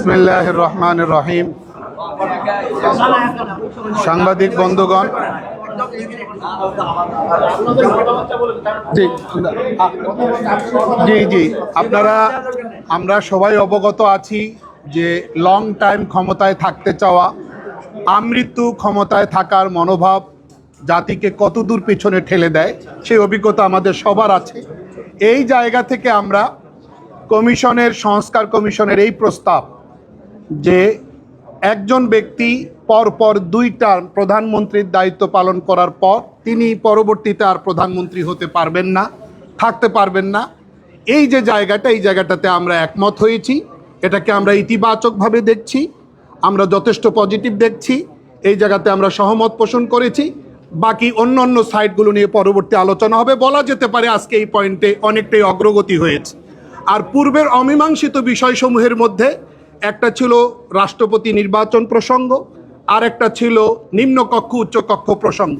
বিসমিল্লাহ রহমান রহিম। সাংবাদিক বন্ধুগণ। জি জি জি। আপনারা, আমরা সবাই অবগত আছি যে লং টাইম ক্ষমতায় থাকতে চাওয়া, আমৃত্যু ক্ষমতায় থাকার মনোভাব জাতিকে কতদূর পেছনে ঠেলে দেয়, সেই অভিজ্ঞতা আমাদের সবার আছে। এই জায়গা থেকে আমরা কমিশনের, সংস্কার কমিশনের এই প্রস্তাব যে একজন ব্যক্তি পরপর দুই টার্ম প্রধানমন্ত্রীর দায়িত্ব পালন করার পর তিনি পরবর্তীতে আর প্রধানমন্ত্রী হতে পারবেন না, থাকতে পারবেন না। এই যে জায়গাটা, এই জায়গাটাতে আমরা একমত হয়েছি। এটাকে আমরা ইতিবাচকভাবে দেখছি। আমরা যথেষ্ট পজিটিভ দেখছি। এই জায়গাতে আমরা সহমত পোষণ করেছি। বাকি অন্য অন্য সাইটগুলো নিয়ে পরবর্তী আলোচনা হবে। বলা যেতে পারে আজকে এই পয়েন্টে অনেকটাই অগ্রগতি হয়েছে। আর পূর্বের অমীমাংসিত বিষয়সমূহের মধ্যে একটা ছিল রাষ্ট্রপতি নির্বাচন প্রসঙ্গ, আর একটা ছিল নিম্নকক্ষ উচ্চকক্ষ প্রসঙ্গ।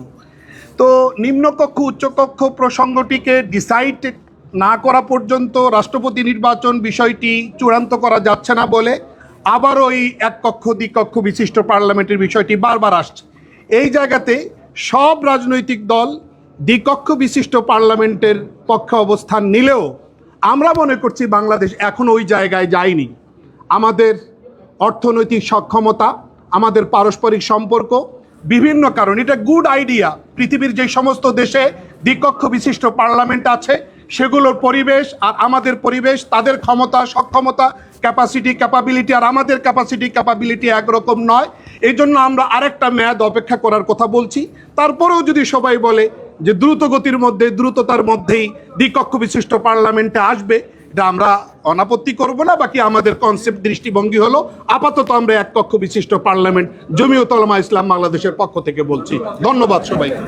তো নিম্নকক্ষ উচ্চকক্ষ প্রসঙ্গটিকে ডিসাইড না করা পর্যন্ত রাষ্ট্রপতি নির্বাচন বিষয়টি চূড়ান্ত করা যাচ্ছে না বলে আবারও এই এক কক্ষ দ্বিকক্ষ বিশিষ্ট পার্লামেন্টের বিষয়টি বারবার আসছে। এই জায়গাতে সব রাজনৈতিক দল দ্বিকক্ষ বিশিষ্ট পার্লামেন্টের পক্ষে অবস্থান নিলেও আমরা মনে করছি বাংলাদেশ এখন ওই জায়গায় যায়নি। আমাদের অর্থনৈতিক সক্ষমতা, আমাদের পারস্পরিক সম্পর্ক, বিভিন্ন কারণ, এটা গুড আইডিয়া পৃথিবীর যে সমস্ত দেশে দ্বিকক্ষ বিশিষ্ট পার্লামেন্ট আছে, সেগুলোর পরিবেশ আর আমাদের পরিবেশ, তাদের ক্ষমতা, সক্ষমতা ক্যাপাসিটি ক্যাপাবিলিটি আর আমাদের ক্যাপাসিটি ক্যাপাবিলিটি একরকম নয়। এই জন্য আমরা আরেকটা মেয়াদ অপেক্ষা করার কথা বলছি। তারপরেও যদি সবাই বলে যে দ্রুত গতির মধ্যে, দ্রুততার মধ্যেই দ্বিকক্ষ বিশিষ্ট পার্লামেন্টে আসবে এটা আমরা অনাপত্তি করব না, বাকি আমাদের কনসেপ্ট দৃষ্টিভঙ্গি হলো, আপাতত আমরা এক কক্ষ বিশিষ্ট পার্লামেন্ট জমিও তলমা ইসলাম বাংলাদেশের পক্ষ থেকে বলছি। ধন্যবাদ সবাইকে।